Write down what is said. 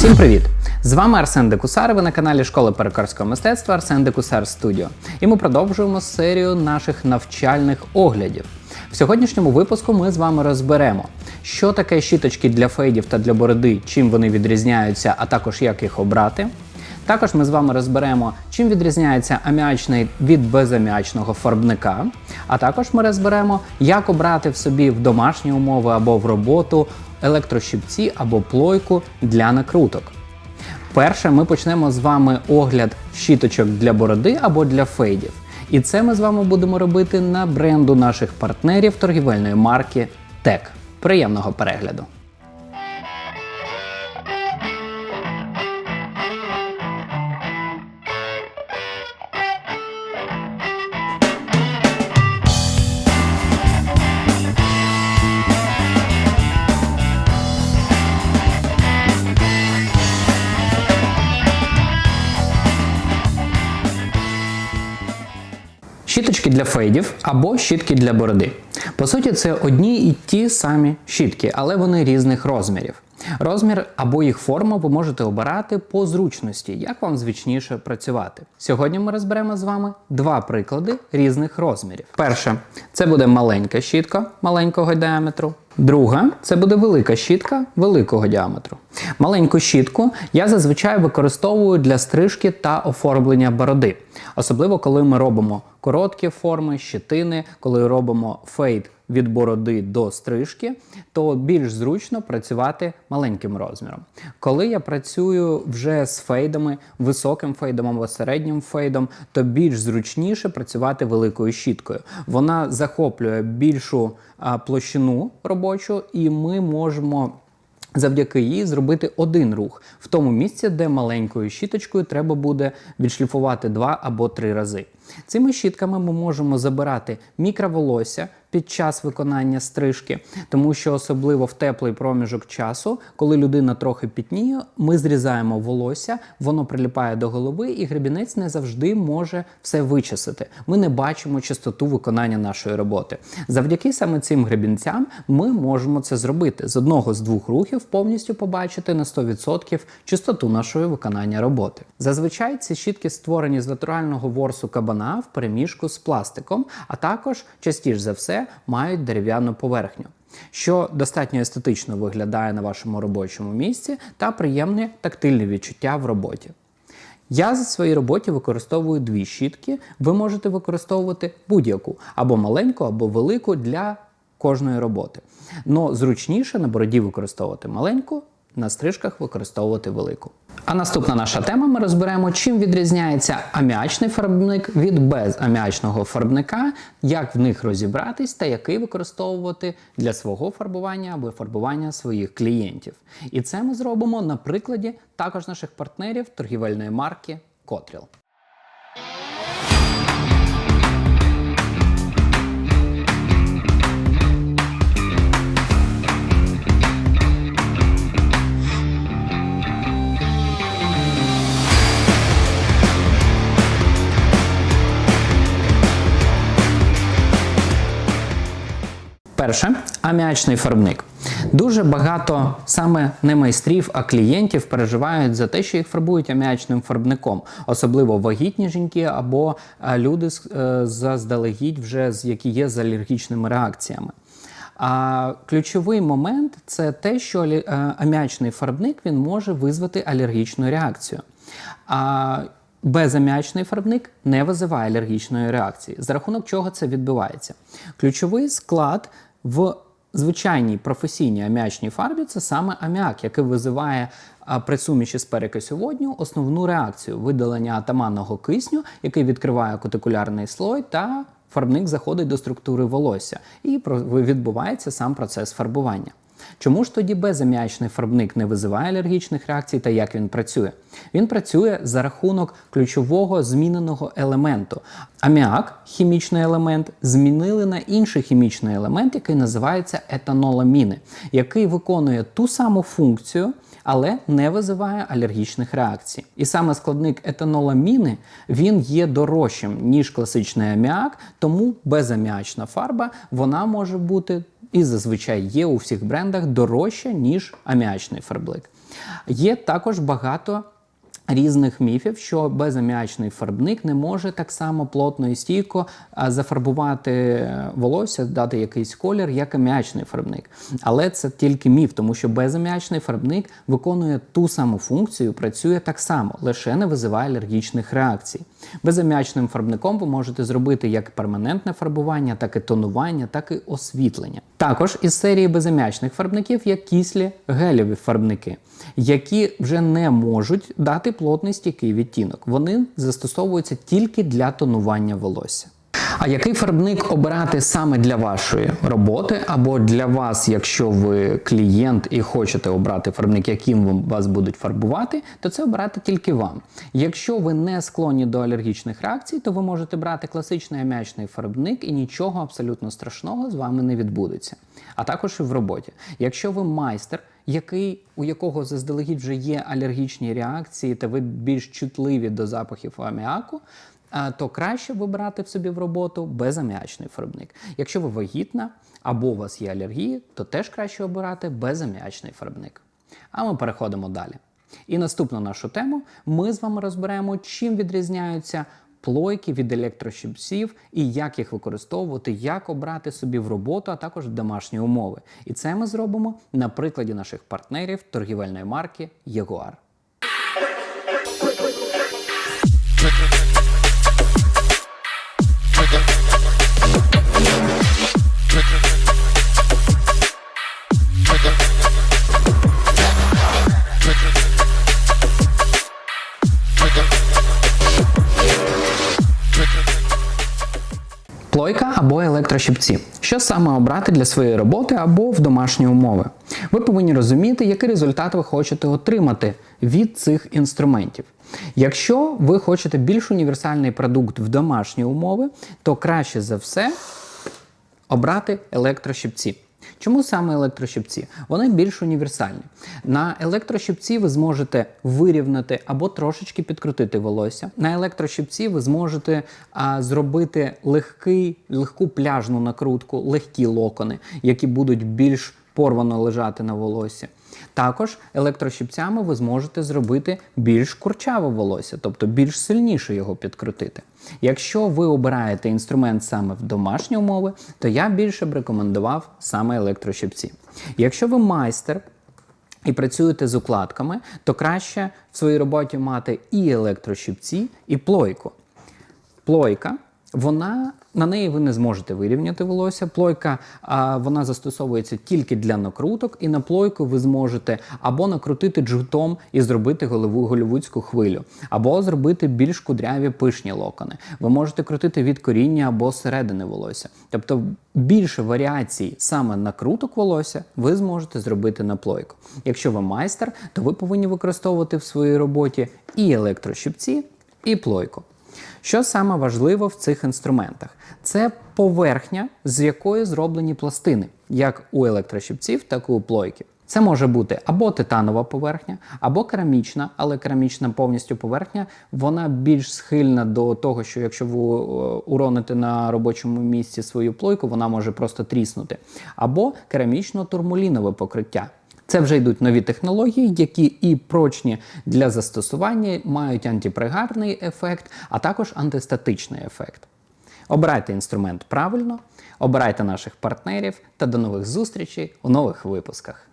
Всім привіт! З вами Арсен Декусар. Ви на каналі Школи перекарського мистецтва Арсен Декусар Студіо. І ми продовжуємо серію наших навчальних оглядів. В сьогоднішньому випуску ми з вами розберемо, що таке щіточки для фейдів та для бороди, чим вони відрізняються, а також як їх обрати. Також ми з вами розберемо, чим відрізняється аміачний від безаміачного фарбника. А також ми розберемо, як обрати в собі в домашні умови або в роботу електрощипці або плойку для накруток. Перше, ми почнемо з вами огляд щіточок для бороди або для фейдів. І це ми з вами будемо робити на бренду наших партнерів торгівельної марки TEC. Приємного перегляду! Щіточки для фейдів або щітки для бороди. По суті, це одні і ті самі щітки, але вони різних розмірів. Розмір або їх форму ви можете обирати по зручності, як вам звичніше працювати. Сьогодні ми розберемо з вами два приклади різних розмірів. Перше, це буде маленька щітка маленького діаметру. Друга це буде велика щітка великого діаметру. Маленьку щітку я зазвичай використовую для стрижки та оформлення бороди, особливо коли ми робимо короткі форми, щетини, коли робимо фейд від бороди до стрижки, то більш зручно працювати маленьким розміром. Коли я працюю вже з фейдами, високим фейдом або середнім фейдом, то більш зручніше працювати великою щіткою. Вона захоплює більшу площину робочу, і ми можемо. Завдяки їй зробити один рух в тому місці, де маленькою щіточкою треба буде відшліфувати два або три рази. Цими щітками ми можемо забирати мікроволосся під час виконання стрижки, тому що особливо в теплий проміжок часу, коли людина трохи пітніє, ми зрізаємо волосся, воно приліпає до голови, і гребінець не завжди може все вичесати. Ми не бачимо чистоту виконання нашої роботи. Завдяки саме цим гребінцям ми можемо це зробити з одного з двох рухів, повністю побачити на 100% чистоту нашої виконання роботи. Зазвичай ці щітки створені з натурального ворсу кабана в переміжку з пластиком, а також частіше за все мають дерев'яну поверхню. Що достатньо естетично виглядає на вашому робочому місці та приємне тактильне відчуття в роботі. Я за своїй роботі використовую дві щітки. Ви можете використовувати будь-яку або маленьку, або велику для кожної роботи. Но зручніше на бороді використовувати маленьку, на стрижках використовувати велику. А наступна наша тема ми розберемо, чим відрізняється аміачний фарбник від безаміачного фарбника, як в них розібратись та який використовувати для свого фарбування або фарбування своїх клієнтів. І це ми зробимо на прикладі також наших партнерів торгівельної марки Котріл. Перше аміачний фарбник. Дуже багато саме не майстрів, а клієнтів переживають за те, що їх фарбують аміачним фарбником, особливо вагітні жінки або е, люди е, заздалегідь, вже які є з алергічними реакціями. А ключовий момент це те, що е, аміачний фарбник він може визвати алергічну реакцію. А безаміачний фарбник не визиває алергічної реакції. За рахунок чого це відбувається? Ключовий склад в звичайній професійній аміачній фарбі це саме аміак, який визиває при суміші з перекисю водню основну реакцію видалення атаманного кисню, який відкриває кутикулярний слой та фарбник заходить до структури волосся і відбувається сам процес фарбування. Чому ж тоді безаміачний фарбник не визиває алергічних реакцій та як він працює? Він працює за рахунок ключового зміненого елементу. Аміак, хімічний елемент, змінили на інший хімічний елемент, який називається етаноламіни, який виконує ту саму функцію, але не визиває алергічних реакцій. І саме складник етаноламіни він є дорожчим, ніж класичний аміак, тому безаміачна фарба вона може бути і зазвичай є у всіх брендах дорожче, ніж аміачний фарблик. Є також багато різних міфів, що безаміачний фарбник не може так само плотно і стійко зафарбувати волосся, дати якийсь колір, як аміачний фарбник. Але це тільки міф, тому що безаміачний фарбник виконує ту саму функцію, працює так само, лише не визиває алергічних реакцій. Безаміачним фарбником ви можете зробити як перманентне фарбування, так і тонування, так і освітлення. Також із серії безаміачних фарбників є кислі гелєві фарбники, які вже не можуть дати плотний стійкий відтінок. Вони застосовуються тільки для тонування волосся. А який фарбник обирати саме для вашої роботи, або для вас, якщо ви клієнт і хочете обрати фарбник, яким вас будуть фарбувати, то це обирати тільки вам. Якщо ви не склонні до алергічних реакцій, то ви можете брати класичний аміачний фарбник і нічого абсолютно страшного з вами не відбудеться. А також і в роботі. Якщо ви майстер, який, у якого заздалегідь вже є алергічні реакції, та ви більш чутливі до запахів аміаку, то краще вибирати в собі в роботу безаміачний фарбник. Якщо ви вагітна або у вас є алергії, то теж краще обирати безаміачний фарбник. А ми переходимо далі. І наступну нашу тему ми з вами розберемо, чим відрізняються плойки від електрощипців і як їх використовувати, як обрати собі в роботу, а також в домашні умови. І це ми зробимо на прикладі наших партнерів торгівельної марки Jaguar. Плойка або електрощипці. Що саме обрати для своєї роботи або в домашні умови? Ви повинні розуміти, який результат ви хочете отримати від цих інструментів. Якщо ви хочете більш універсальний продукт в домашні умови, то краще за все обрати електрощипці. Чому саме електрощипці? Вони більш універсальні. На електрощипці ви зможете вирівнати або трошечки підкрутити волосся. На електрощипці ви зможете а, зробити легкий, легку пляжну накрутку, легкі локони, які будуть більш порвано лежати на волосі. Також електрощипцями ви зможете зробити більш курчаве волосся, тобто більш сильніше його підкрутити. Якщо ви обираєте інструмент саме в домашні умови, то я більше б рекомендував саме електрощипці. Якщо ви майстер, і працюєте з укладками, то краще в своїй роботі мати і електрощипці, і плойку. Плойка вона на неї ви не зможете вирівняти волосся. Плойка а, вона застосовується тільки для накруток, і на плойку ви зможете або накрутити джгутом і зробити голову голівудську хвилю, або зробити більш кудряві пишні локони. Ви можете крутити від коріння або середини волосся. Тобто більше варіацій саме накруток волосся ви зможете зробити на плойку. Якщо ви майстер, то ви повинні використовувати в своїй роботі і електрощипці, і плойку. Що саме важливо в цих інструментах? Це поверхня, з якої зроблені пластини, як у електрощипців, так і у плойки. Це може бути або титанова поверхня, або керамічна, але керамічна повністю поверхня вона більш схильна до того, що якщо ви е, уроните на робочому місці свою плойку, вона може просто тріснути. Або керамічно-турмулінове покриття. Це вже йдуть нові технології, які і прочні для застосування, мають антипригарний ефект, а також антистатичний ефект. Обирайте інструмент правильно, обирайте наших партнерів та до нових зустрічей у нових випусках.